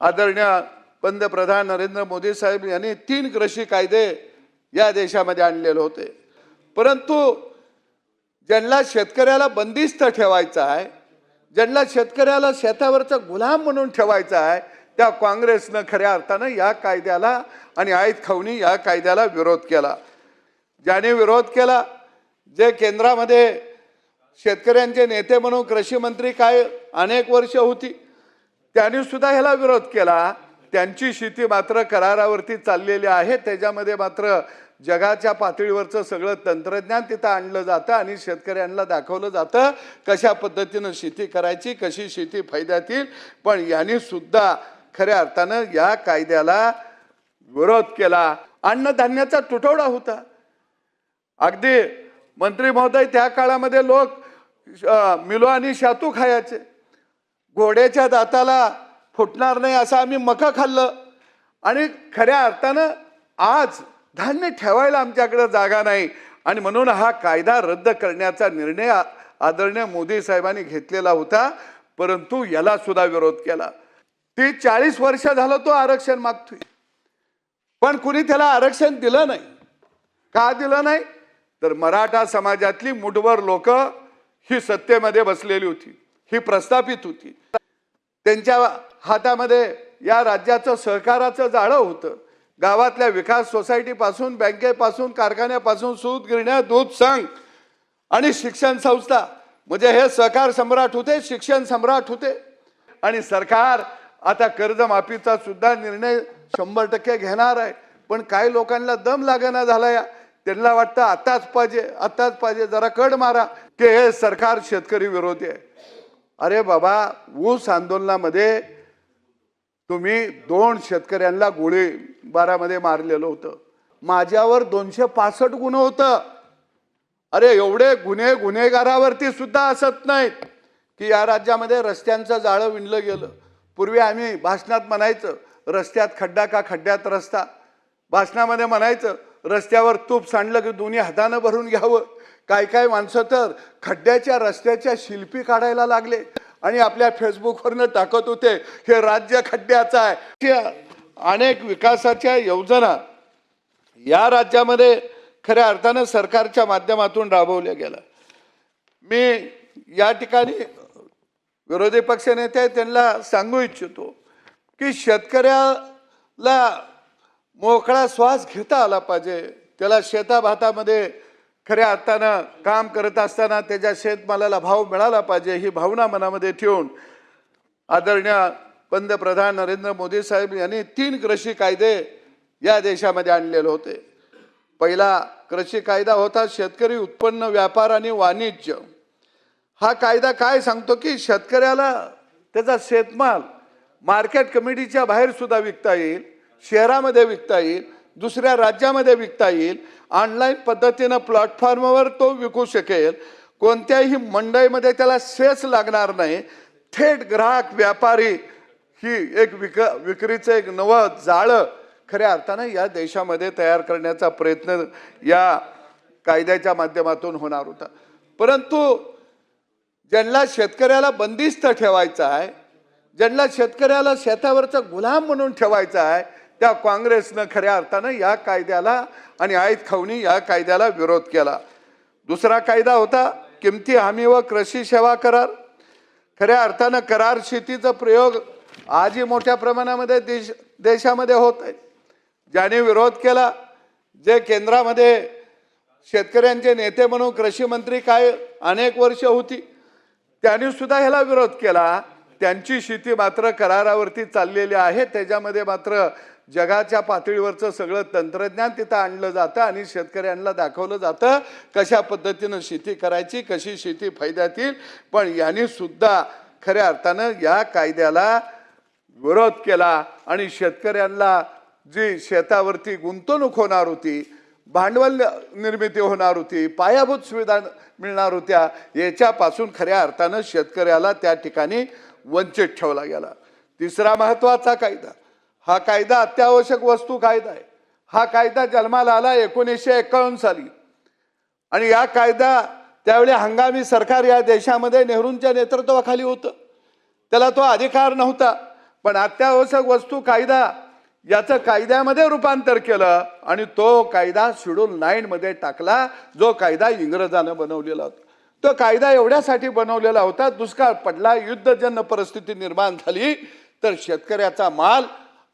आदरणीय पंतप्रधान नरेंद्र मोदी साहेब यांनी तीन कृषी कायदे या देशामध्ये आणलेले होते. परंतु ज्यांना शेतकऱ्याला बंदिस्त ठेवायचं आहे ज्यांना शेतकऱ्याला शेतावरचा गुलाम म्हणून ठेवायचा आहे त्या काँग्रेसनं खऱ्या अर्थानं या कायद्याला आणि आयत खवणी या कायद्याला विरोध केला. ज्याने विरोध केला जे केंद्रामध्ये शेतकऱ्यांचे नेते म्हणून कृषी मंत्री काय अनेक वर्ष होती त्यांनी सुद्धा ह्याला विरोध केला. त्यांची शेती मात्र करारावरती चाललेली आहे. त्याच्यामध्ये मात्र जगाच्या पातळीवरचं सगळं तंत्रज्ञान तिथं आणलं जातं आणि शेतकऱ्यांना दाखवलं जातं कशा पद्धतीनं शेती करायची कशी शेती फायद्यात येईल पण यांनी सुद्धा खऱ्या अर्थानं या कायद्याला विरोध केला. अन्नधान्याचा तुटवडा होता. अगदी मंत्री महोदय त्या काळामध्ये लोक मिलो आणि शातू खायचे. घोड्याच्या दाताला फुटणार नाही असं आम्ही मका खाल्लं. आणि खऱ्या अर्थानं आज धान्य ठेवायला आमच्याकडं जागा नाही. आणि म्हणून हा कायदा रद्द करण्याचा निर्णय आदरणीय मोदी साहेबांनी घेतलेला होता. परंतु याला सुद्धा विरोध केला. ती चाळीस वर्ष झालं तो आरक्षण मागतोय. पण कुणी त्याला आरक्षण दिलं नाही. का दिलं नाही? तर मराठा समाजातली मुठभर लोक ही सत्तेमध्ये बसलेली होती. ही प्रस्थापित होती. त्यांच्या हातामध्ये या राज्याचं सहकाराचं जाळं होतं. गावातल्या विकास सोसायटीपासून बँकेपासून कारखान्यापासून सूत गिरण्या दूध संघ आणि शिक्षण संस्था. म्हणजे हे सहकार सम्राट होते शिक्षण सम्राट होते. आणि सरकार आता कर्जमाफीचा सुद्धा निर्णय शंभर टक्के घेणार आहे. पण काही लोकांना दम लागना झाला या त्यांना वाटतं आताच पाहिजे आताच पाहिजे जरा कड मारा. की हे सरकार शेतकरी विरोधी आहे. अरे बाबा ऊस आंदोलनामध्ये तुम्ही दोन शेतकऱ्यांना गोळी बारामध्ये मारलेलं होतं. माझ्यावर दोनशे पासष्ट गुन्हे होतं. अरे एवढे गुन्हे गुन्हेगारावरती सुद्धा असत नाहीत की या राज्यामध्ये रस्त्यांचं जाळं विणलं गेलं. पूर्वी आम्ही भाषणात म्हणायचं रस्त्यात खड्डा का खड्ड्यात रस्ता? भाषणामध्ये म्हणायचं रस्त्यावर तूप सांडलं की दोन्ही हातानं भरून घ्यावं. काय काय माणसं तर खड्ड्याच्या रस्त्याच्या शिल्पी काढायला लागले. आणि आपल्या फेसबुकवरनं टाकत होते हे राज्य खड्ड्याचं आहे. अनेक विकासाच्या योजना या राज्यामध्ये खऱ्या अर्थानं सरकारच्या माध्यमातून राबवल्या गेल्या. मी या ठिकाणी विरोधी पक्षनेते त्यांना सांगू इच्छितो की शेतकऱ्याला मोकळा श्वास घेता आला पाहिजे. त्याला शेताभातामध्ये खऱ्या अर्थानं काम करत असताना त्याच्या शेतमालाला भाव मिळाला पाहिजे ही भावना मनामध्ये ठेवून आदरणीय पंतप्रधान नरेंद्र मोदी साहेब यांनी तीन कृषी कायदे या देशामध्ये आणलेले होते. पहिला कृषी कायदा होता शेतकरी उत्पन्न व्यापार आणि वाणिज्य. हा कायदा काय सांगतो की शेतकऱ्याला त्याचा शेतमाल मार्केट कमिटीच्या बाहेर सुद्धा विकता येईल शहरामध्ये विकता येईल दुसऱ्या राज्यामध्ये विकता येईल ऑनलाईन पद्धतीनं प्लॅटफॉर्मवर तो विकू शकेल. कोणत्याही मंडईमध्ये त्याला सेस लागणार नाही. थेट ग्राहक व्यापारी ही एक विक विक्रीचं एक नवं जाळं खऱ्या अर्थानं या देशामध्ये तयार करण्याचा प्रयत्न या कायद्याच्या माध्यमातून होणार होता. परंतु ज्यांना शेतकऱ्याला बंदिस्त ठेवायचं आहे ज्यांना शेतकऱ्याला शेतावरचा गुलाम म्हणून ठेवायचा आहे त्या काँग्रेसनं खऱ्या अर्थानं या कायद्याला आणि आयत खवणी या कायद्याला विरोध केला. दुसरा कायदा होता किमती हमी व कृषी सेवा करार. खऱ्या अर्थानं करार शेतीचा प्रयोग आजही मोठ्या प्रमाणामध्ये देश देशामध्ये होत आहे. ज्याने विरोध केला जे केंद्रामध्ये शेतकऱ्यांचे नेते म्हणून कृषी मंत्री काय अनेक वर्ष होती त्यांनी सुद्धा ह्याला विरोध केला. त्यांची शेती मात्र करारावरती चाललेली आहे. त्याच्यामध्ये मात्र जगाच्या पातळीवरचं सगळं तंत्रज्ञान तिथं आणलं जातं आणि शेतकऱ्यांना दाखवलं जातं कशा पद्धतीनं शेती करायची कशी शेती फायद्यात येईल पण यांनी सुद्धा खऱ्या अर्थानं या कायद्याला विरोध केला आणि शेतकऱ्यांना जी शेतावरती गुंतवणूक होणार होती भांडवल निर्मिती होणार होती पायाभूत सुविधा मिळणार होत्या याच्यापासून खऱ्या अर्थानं शेतकऱ्याला त्या ठिकाणी वंचित ठेवला गेला. तिसरा महत्त्वाचा कायदा. हा कायदा अत्यावश्यक वस्तू कायदा आहे. हा कायदा जन्माला आला एकोणीसशे एकावन्न साली. आणि या कायदा त्यावेळी हंगामी सरकार या देशामध्ये नेहरूंच्या नेतृत्वाखाली होतं. त्याला तो अधिकार नव्हता. पण अत्यावश्यक वस्तू कायदा याचं कायद्यामध्ये रूपांतर केलं आणि तो कायदा शेड्यूल नाईन मध्ये टाकला जो कायदा इंग्रजानं बनवलेला होता. तो कायदा एवढ्यासाठी बनवलेला होता दुष्काळ पडला युद्धजन्य परिस्थिती निर्माण झाली तर शेतकऱ्याचा माल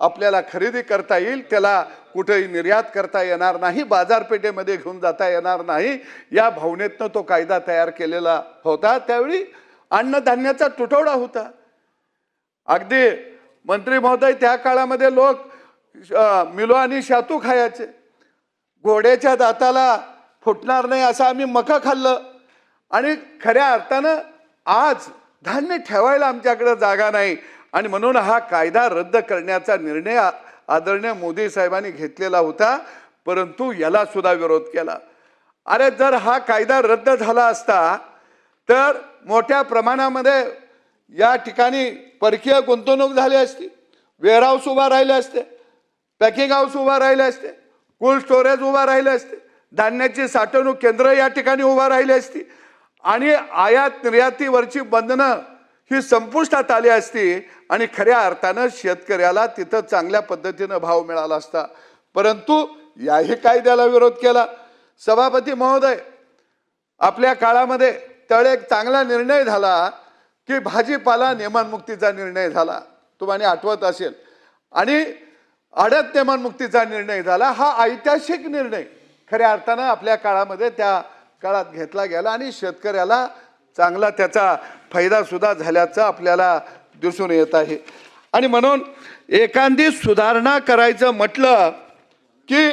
आपल्याला खरेदी करता येईल त्याला कुठेही निर्यात करता येणार नाही बाजारपेठेमध्ये घेऊन जाता येणार नाही या भावनेतनं तो कायदा तयार केलेला होता. त्यावेळी अन्नधान्याचा तुटवडा होता. अगदी मंत्री महोदय त्या काळामध्ये लोक मिलो आणि शातू खायचे. घोड्याच्या दाताला फुटणार नाही असं आम्ही मका खाल्लं. आणि खऱ्या अर्थानं आज धान्य ठेवायला आमच्याकडं जागा नाही. आणि म्हणून हा कायदा रद्द करण्याचा निर्णय आदरणीय मोदी साहेबांनी घेतलेला होता. परंतु याला सुद्धा विरोध केला. अरे जर हा कायदा रद्द झाला असता तर मोठ्या प्रमाणामध्ये या ठिकाणी परकीय गुंतवणूक झाली असती. वेअरहाऊस उभा राहिले असते. पॅकिंग हाऊस उभा राहिले असते. कोल्ड स्टोरेज उभा राहिले असते. धान्याची साठवणूक केंद्र या ठिकाणी उभा राहिली असती. आणि आयात निर्यातीवरची बंधनं ही संपुष्टात आली असती आणि खऱ्या अर्थानं शेतकऱ्याला तिथं चांगल्या पद्धतीनं भाव मिळाला असता. परंतु याही कायद्याला विरोध केला. सभापती महोदय आपल्या काळामध्ये त्यावेळी एक चांगला निर्णय झाला की भाजीपाला नियमनमुक्तीचा निर्णय झाला. तुम्हाला आठवत असेल. आणि अडत नियमनमुक्तीचा निर्णय झाला. हा ऐतिहासिक निर्णय खऱ्या अर्थानं आपल्या काळामध्ये त्या काळात घेतला गेला आणि शेतकऱ्याला चांगला त्याचा फायदासुद्धा झाल्याचं आपल्याला दिसून येत आहे. आणि म्हणून एखादी सुधारणा करायचं म्हटलं की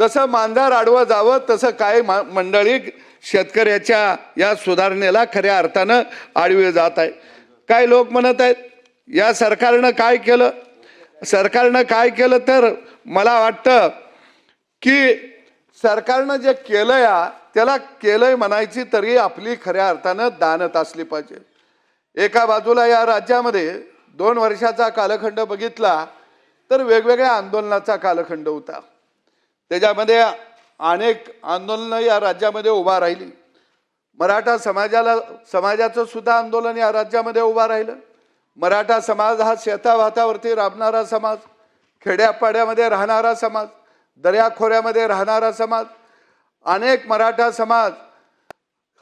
जसं मांजार आडवं जावं तसं काही मा- मंडळी शेतकऱ्याच्या या सुधारणेला खऱ्या अर्थानं आडवे जात आहे. काही लोक म्हणत आहेत या सरकारनं काय केलं? सरकारनं काय केलं तर मला वाटतं की सरकारनं जे केलं या त्याला केलंय म्हणायची तरी आपली खऱ्या अर्थानं दानत असली पाहिजे. एका बाजूला या राज्यामध्ये दोन वर्षाचा कालखंड बघितला तर वेगवेगळ्या आंदोलनाचा कालखंड होता. त्याच्यामध्ये अनेक आंदोलनं या राज्यामध्ये उभा राहिली. मराठा समाजाला समाजाचं सुद्धा आंदोलन या राज्यामध्ये उभा राहिलं. मराठा समाज हा शेताभातावरती राबणारा समाज खेड्यापाड्यामध्ये राहणारा समाज दर्याखोऱ्यामध्ये राहणारा समाज अनेक मराठा समाज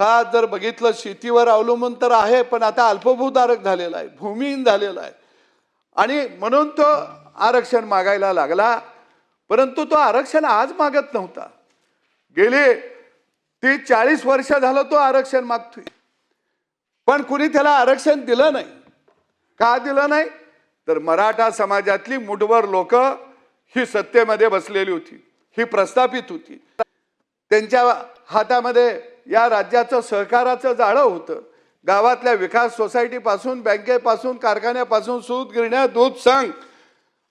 हा जर बघितलं शेतीवर अवलंबून तर आहे पण आता अल्पभूधारक झालेला आहे भूमिहीन झालेला आहे. आणि म्हणून तो आरक्षण मागायला लागला परंतु तो आरक्षण आज मागत नव्हता. गेली ती चाळीस वर्ष झालं तो आरक्षण मागतोय. पण कुणी त्याला आरक्षण दिलं नाही. का दिलं नाही? तर मराठा समाजातली मुठभर लोक ही सत्तेमध्ये बसलेली होती ही प्रस्थापित होती. त्यांच्या हातामध्ये या राज्याचं सहकाराचं जाळं होतं. गावातल्या विकास सोसायटीपासून बँकेपासून कारखान्यापासून सूत गिरण्या दूध संघ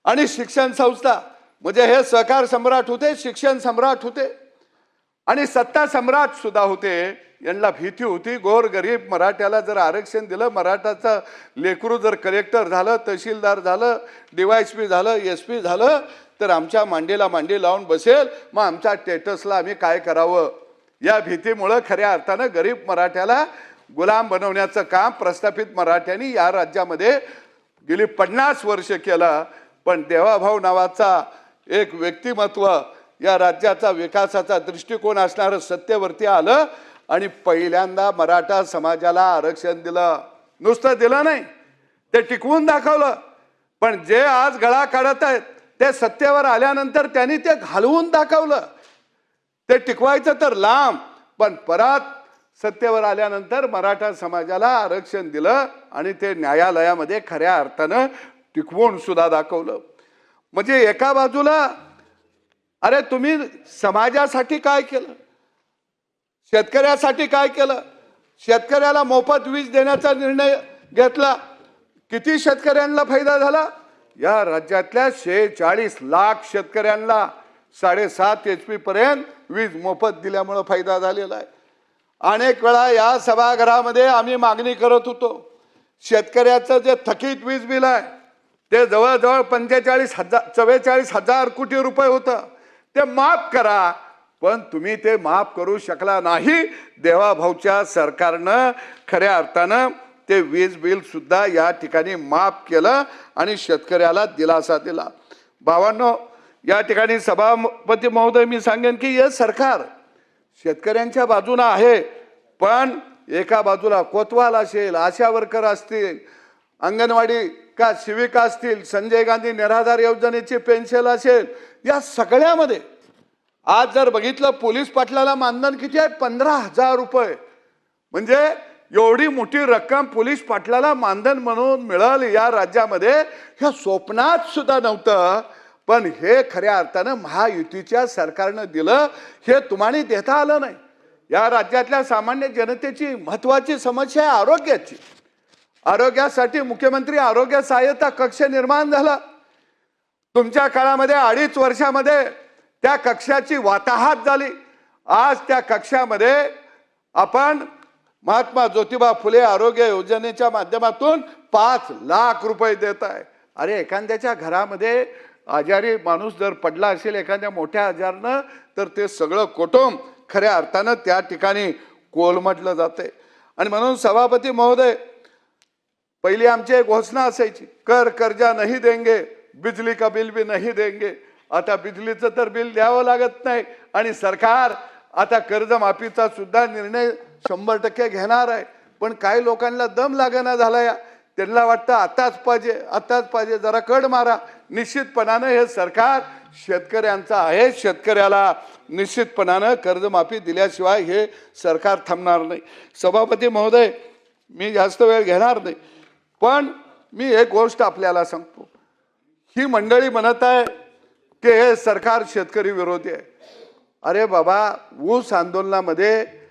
आणि शिक्षण संस्था. म्हणजे हे सहकार सम्राट होते शिक्षण सम्राट होते. आणि सत्ता सम्राट सुद्धा होते. यांना भीती होती गोर गरीब मराठ्याला जर आरक्षण दिलं मराठाचं लेकरू जर कलेक्टर झालं तहसीलदार झालं डीवायसपी झालं एस पी झालं तर आमच्या मांडीला मांडी लावून बसेल मग आमच्या स्टेटसला आम्ही काय करावं? या भीतीमुळं खऱ्या अर्थानं गरीब मराठ्याला गुलाम बनवण्याचं काम प्रस्थापित मराठ्यांनी या राज्यामध्ये गेली पन्नास वर्ष केलं. पण देवाभाऊ नावाचा एक व्यक्तिमत्व या राज्याचा विकासाचा दृष्टिकोन असणारं सत्तेवरती आलं आणि पहिल्यांदा मराठा समाजाला आरक्षण दिलं. नुसतं दिलं नाही ते टिकवून दाखवलं. पण जे आज गळा काढत आहेत ते सत्तेवर आल्यानंतर त्यांनी ते घालवून दाखवलं. ते टिकवायचं तर लांब पण परत सत्तेवर आल्यानंतर मराठा समाजाला आरक्षण दिलं आणि ते न्यायालयामध्ये खऱ्या अर्थानं टिकवून सुद्धा दाखवलं. म्हणजे एका बाजूला अरे तुम्ही समाजासाठी काय केलं? शेतकऱ्यासाठी काय केलं? शेतकऱ्याला मोफत वीज देण्याचा निर्णय घेतला. किती शेतकऱ्यांना फायदा झाला? या राज्यातल्या शेचाळीस लाख शेतकऱ्यांना साडेसात एच पी पर्यंत वीज मोफत दिल्यामुळं फायदा झालेला आहे. अनेक वेळा या सभागृहामध्ये आम्ही मागणी करत होतो शेतकऱ्याचं जे थकीत वीज बिल आहे ते जवळजवळ पंचेचाळीस हजार चव्वेचाळीस हजार कोटी रुपये होतं. ते माफ करा पण तुम्ही ते माफ करू शकला नाही. देवाभाऊच्या सरकारनं खऱ्या अर्थानं ते वीज बिल सुद्धा या ठिकाणी माफ केलं आणि शेतकऱ्याला दिलासा दिला. भावांनो या ठिकाणी सभापती महोदय मी सांगेन की हे सरकार शेतकऱ्यांच्या बाजूनं आहे पण एका बाजूला कोतवाल असेल आशा वर्कर असतील अंगणवाडी का शिविका असतील संजय गांधी निराधार योजनेची पेन्शन असेल या सगळ्यामध्ये आज जर बघितलं पोलीस पाटलाला मानधन किती आहे? पंधरा हजार रुपये. म्हणजे एवढी मोठी रक्कम पोलीस पाटलाला मानधन म्हणून मिळाली या राज्यामध्ये ह्या स्वप्नात सुद्धा नव्हतं. पण हे खऱ्या अर्थानं महायुतीच्या सरकारनं दिलं हे तुम्हाला देता आलं नाही. या राज्यातल्या सामान्य जनतेची महत्वाची समस्या आहे आरोग्याची. आरोग्यासाठी मुख्यमंत्री आरोग्य सहाय्यता कक्ष निर्माण झाला. तुमच्या काळामध्ये अडीच वर्षामध्ये त्या कक्षाची वाताहात झाली. आज त्या कक्षामध्ये आपण महात्मा ज्योतिबा फुले आरोग्य योजनेच्या माध्यमातून पाच लाख रुपये देत आहे. अरे एखाद्याच्या घरामध्ये आजारी माणूस जर पडला असेल एखाद्या मोठ्या आजारनं तर ते सगळं कुटुंब खऱ्या अर्थानं त्या ठिकाणी कोलमटलं जाते. आणि म्हणून सभापती महोदय पहिली आमची एक घोषणा असायची कर कर्जा नाही देंगे बिजली का बिल भी नाही देंगे. आता बिजलीचं तर बिल द्यावं लागत नाही. आणि सरकार आता कर्जमाफीचा सुद्धा निर्णय शंभर टक्के घेणार आहे. पण काही लोकांना दम लागना झाला या त्यांना वाटतं आताच पाहिजे आताच पाहिजे. जरा कड मारा. निश्चितपणानं हे सरकार शेतकऱ्यांचं आहे. शेतकऱ्याला निश्चितपणानं कर्जमाफी दिल्याशिवाय हे सरकार थांबणार नाही. सभापती महोदय मी जास्त वेळ घेणार नाही. पण मी एक गोष्ट आपल्याला सांगतो. ही मंडळी म्हणत आहे की हे सरकार शेतकरी विरोधी आहे. अरे बाबा ऊस आंदोलनामध्ये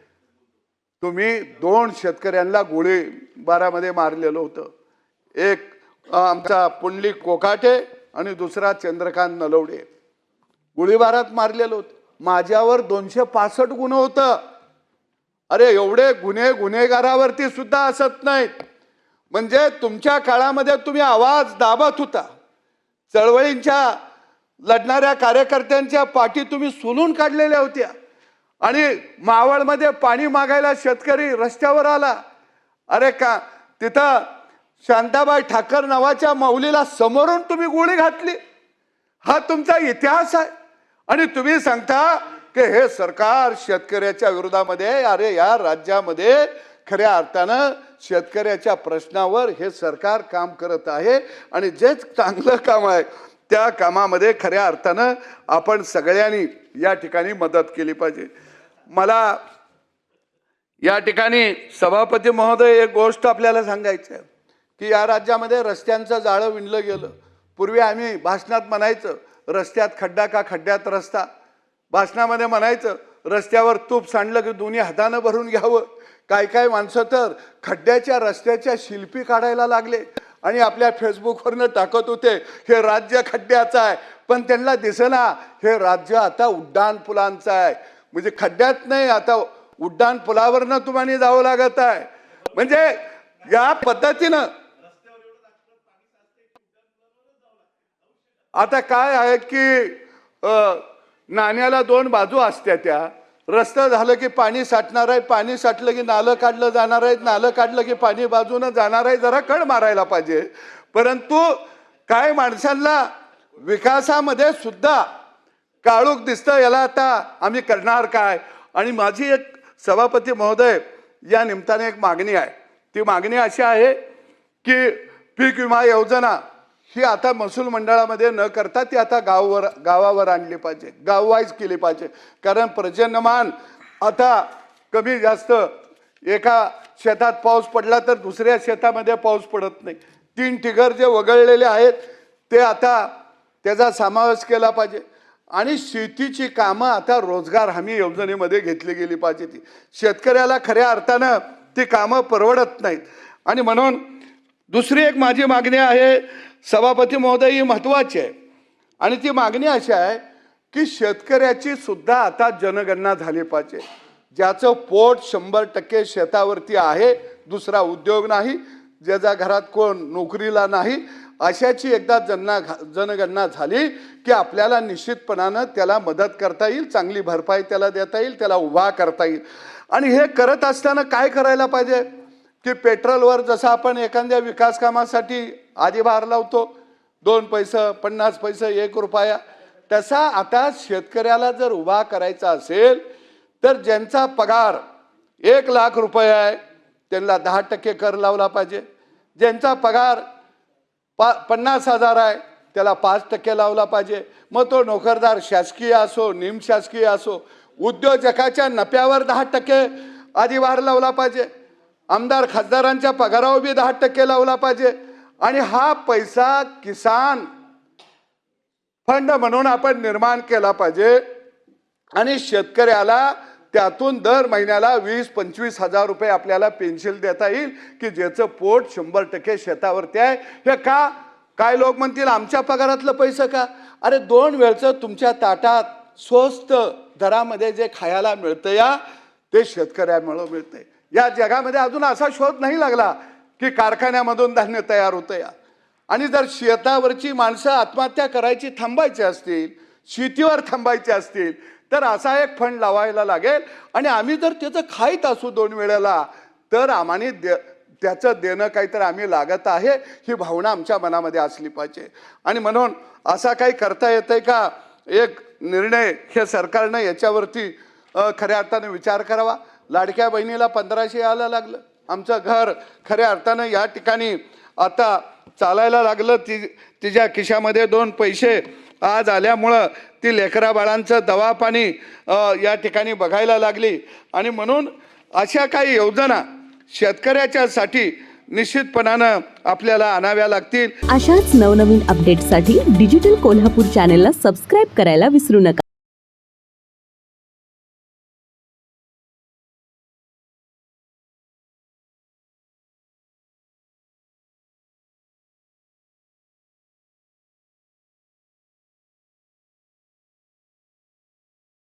तुम्ही दोन शेतकऱ्यांना गोळी बारामध्ये मारलेलं होतं. एक आमचा पुंडलिक कोकाटे आणि दुसरा चंद्रकांत नलवडे. गोळीबारात मारलेलं होतं. माझ्यावर दोनशे पासष्ट गुन्हे होतं. अरे एवढे गुन्हे गुन्हेगारावरती सुद्धा असत नाहीत. म्हणजे तुमच्या काळामध्ये तुम्ही आवाज दाबत होता. चळवळींच्या लढणाऱ्या कार्यकर्त्यांच्या पाठी तुम्ही सोलून काढलेल्या होत्या. आणि मावळमध्ये पाणी मागायला शेतकरी रस्त्यावर आला. अरे का तिथं शांताबाई ठाकर नावाच्या माऊलीला समोरून तुम्ही गोळी घातली. हा तुमचा इतिहास आहे. आणि तुम्ही सांगता की हे सरकार शेतकऱ्याच्या विरोधामध्ये अरे या राज्यामध्ये खऱ्या अर्थानं शेतकऱ्याच्या प्रश्नावर हे सरकार काम करत आहे. आणि जे चांगलं काम आहे त्या कामामध्ये खऱ्या अर्थानं आपण सगळ्यांनी या ठिकाणी मदत केली पाहिजे. मला या ठिकाणी सभापती महोदय एक गोष्ट आपल्याला सांगायची आहे की या राज्यामध्ये रस्त्यांचं जाळं विणलं गेलं. पूर्वी आम्ही भाषणात म्हणायचं रस्त्यात खड्डा का खड्ड्यात रस्ता? भाषणामध्ये म्हणायचं रस्त्यावर तूप सांडलं की दोन्ही हातानं भरून घ्यावं. काय काय माणसं तर खड्ड्याच्या रस्त्याच्या शिल्पी काढायला लागले आणि आपल्या फेसबुकवरनं टाकत होते हे राज्य खड्ड्याचं आहे. पण त्यांना दिसेना हे राज्य आता उड्डाण पुलांचं आहे. म्हणजे खड्ड्यात नाही आता उड्डाण पुलावरनं तुम्हाला जावं लागत आहे. म्हणजे या पद्धतीनं आता काय आहे की नाण्याला दोन बाजू असत्या त्या. रस्ता झालं की पाणी साठणार आहे पाणी साठलं की नालं काढलं जाणार आहे नालं काढलं की पाणी बाजूनं जाणार आहे जरा कड मारायला पाहिजे. परंतु काय माणसांना विकासामध्ये सुद्धा काळूक दिसतं याला आता आम्ही करणार काय? आणि माझी एक सभापती महोदय या निमित्ताने एक मागणी आहे. ती मागणी अशी आहे की पीक विमा योजना ही आता महसूल मंडळामध्ये न करता ती आता गाववर गावावर आणली पाहिजे गाववाईज केली पाहिजे. कारण पर्जन्यमान आता कमी जास्त एका शेतात पाऊस पडला तर दुसऱ्या शेतामध्ये पाऊस पडत नाही. तीन ठिगर जे वगळलेले आहेत ते आता त्याचा समावेश केला पाहिजे. आणि शेतीची कामं आता रोजगार हमी योजनेमध्ये घेतली गेली पाहिजे ती. शेतकऱ्याला खऱ्या अर्थानं ती कामं परवडत नाहीत. आणि म्हणून दुसरी एक माझी मागणी आहे सभापती महोदय ही महत्त्वाची आहे. आणि ती मागणी अशी आहे की शेतकऱ्याची सुद्धा आता जनगणना झाली पाहिजे. ज्याचं पोट शंभर टक्के शेतावरती आहे दुसरा उद्योग नाही ज्याच्या घरात कोण नोकरीला नाही अशाची एकदा जनना जनगणना झाली की आपल्याला निश्चितपणानं त्याला मदत करता येईल चांगली भरपाई त्याला देता येईल त्याला उभा करता येईल. आणि हे करत असताना काय करायला पाहिजे? की पेट्रोलवर जसं आपण एखाद्या विकास कामासाठी आधी भार लावतो दोन पैसे पन्नास पैसे एक रुपया तसा आता शेतकऱ्याला जर उभा करायचा असेल तर ज्यांचा पगार एक लाख रुपये आहे त्यांना दहा टक्के कर लावला पाहिजे. ज्यांचा पगार पा पन्नास हजार आहे त्याला पाच टक्के लावला पाहिजे. मग तो नोकरदार शासकीय असो निमशासकीय असो उद्योजकाच्या नफ्यावर दहा टक्के आधी वाढ लावला पाहिजे. आमदार खासदारांच्या पगारावर बी दहा टक्के लावला पाहिजे. आणि हा पैसा किसान फंड म्हणून आपण निर्माण केला पाहिजे. आणि शेतकऱ्याला त्यातून दर महिन्याला वीस पंचवीस हजार रुपये आपल्याला पेन्शन देता येईल की ज्याचं पोट शंभर टक्के शेतावरती आहे. हे का? काय लोक म्हणतील आमच्या पगारातलं पैसं का? अरे दोन वेळचं तुमच्या ताटात स्वस्त दरामध्ये जे खायला मिळतं या ते शेतकऱ्यामुळं मिळतंय. या जगामध्ये अजून असा शोध नाही लागला की कारखान्यामधून धान्य तयार होतं या. आणि जर शेतावरची माणसं आत्महत्या करायची थांबायची असतील शेतीवर थांबायची असतील तर असा एक फंड लावायला लागेल. आणि आम्ही जर त्याचं खाईत असू दोन वेळेला तर आम्हाने दे त्याचं देणं काहीतरी आम्ही लागत आहे ही भावना आमच्या मनामध्ये असली पाहिजे. आणि म्हणून असा काही करता येतंय का? एक निर्णय हे सरकारनं याच्यावरती खऱ्या अर्थाने विचार करावा. लाडक्या बहिणीला पंधराशे यायला लागलं. आमचं घर खऱ्या अर्थानं या ठिकाणी आता चालायला लागलं. ती तिच्या खिशामध्ये दोन पैसे आज आल्यामुळं ती लेकरा बाळांचं दवापाणी या ठिकाणी बघायला लागली. आणि म्हणून अशा काही योजना शेतकऱ्याच्यासाठी निश्चितपणानं आपल्याला आणाव्या लागतील. अशाच नवनवीन अपडेटसाठी डिजिटल कोल्हापूर चॅनेलला सबस्क्राईब करायला विसरू नका.